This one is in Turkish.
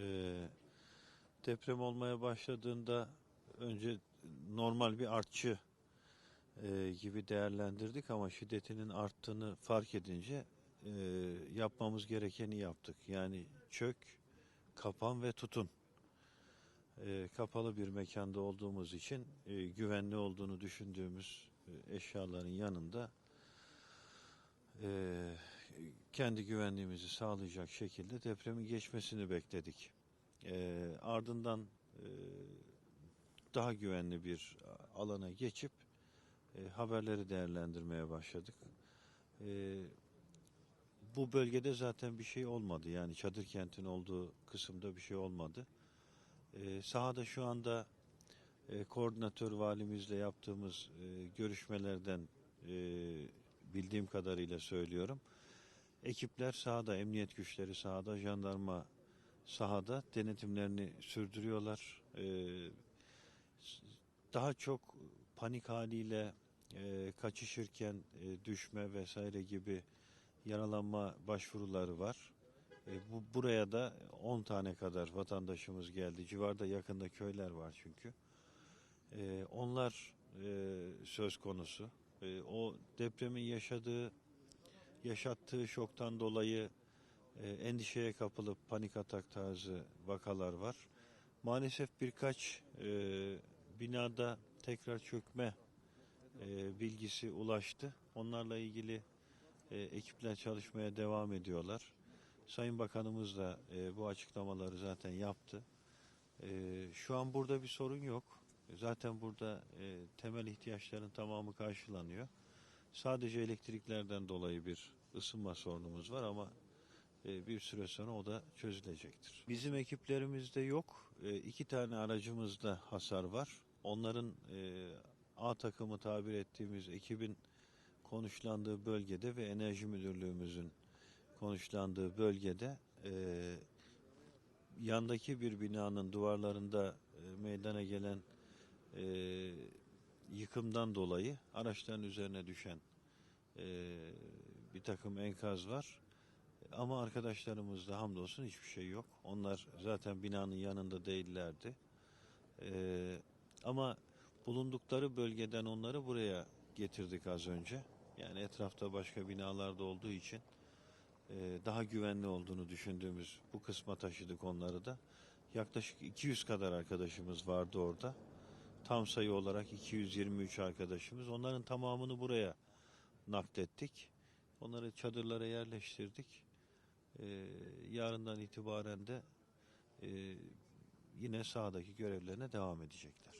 Ee, deprem olmaya başladığında önce normal bir artçı e, gibi değerlendirdik ama şiddetinin arttığını fark edince e, yapmamız gerekeni yaptık. Yani çök, kapan ve tutun. E, kapalı bir mekanda olduğumuz için e, güvenli olduğunu düşündüğümüz e, eşyaların yanında e, kendi güvenliğimizi sağlayacak şekilde depremin geçmesini bekledik. E, ardından e, daha güvenli bir alana geçip e, haberleri değerlendirmeye başladık. E, bu bölgede zaten bir şey olmadı. Yani çadır kentin olduğu kısımda bir şey olmadı. E, sahada şu anda e, koordinatör valimizle yaptığımız e, görüşmelerden e, bildiğim kadarıyla söylüyorum. Ekipler sahada, emniyet güçleri sahada, jandarma sahada denetimlerini sürdürüyorlar. E, daha çok panik haliyle e, kaçışırken e, düşme vesaire gibi yaralanma başvuruları var. E, bu buraya da 10 tane kadar vatandaşımız geldi. Civarda yakında köyler var çünkü. Onlar söz konusu. O depremin yaşadığı yaşattığı şoktan dolayı e, endişeye kapılıp panik atak tarzı vakalar var. Maalesef birkaç e, binada tekrar çökme e, bilgisi ulaştı. Onlarla ilgili e, ekipler çalışmaya devam ediyorlar. Sayın Bakanımız da e, bu açıklamaları zaten yaptı. E, şu an burada bir sorun yok. Zaten burada e, temel ihtiyaçların tamamı karşılanıyor. Sadece elektriklerden dolayı bir ısınma sorunumuz var ama e, bir süre sonra o da çözülecektir. Bizim ekiplerimizde yok. E, iki tane aracımızda hasar var. Onların e, A takımı tabir ettiğimiz ekibin konuşlandığı bölgede ve Enerji Müdürlüğümüzün konuşlandığı bölgede yandaki bir binanın duvarlarında meydana gelen yıkımdan dolayı araçların üzerine düşen e, bir takım enkaz var. Ama arkadaşlarımızda hamdolsun hiçbir şey yok. Onlar zaten binanın yanında değillerdi. E, ama bulundukları bölgeden onları buraya getirdik az önce. Yani etrafta başka binalarda olduğu için e, daha güvenli olduğunu düşündüğümüz bu kısma taşıdık onları da. Yaklaşık 200 kadar arkadaşımız vardı orada. Tam sayı olarak 223 arkadaşımız. Onların tamamını buraya naklettik. Onları çadırlara yerleştirdik. E, yarından itibaren de e, yine sahadaki görevlerine devam edecekler.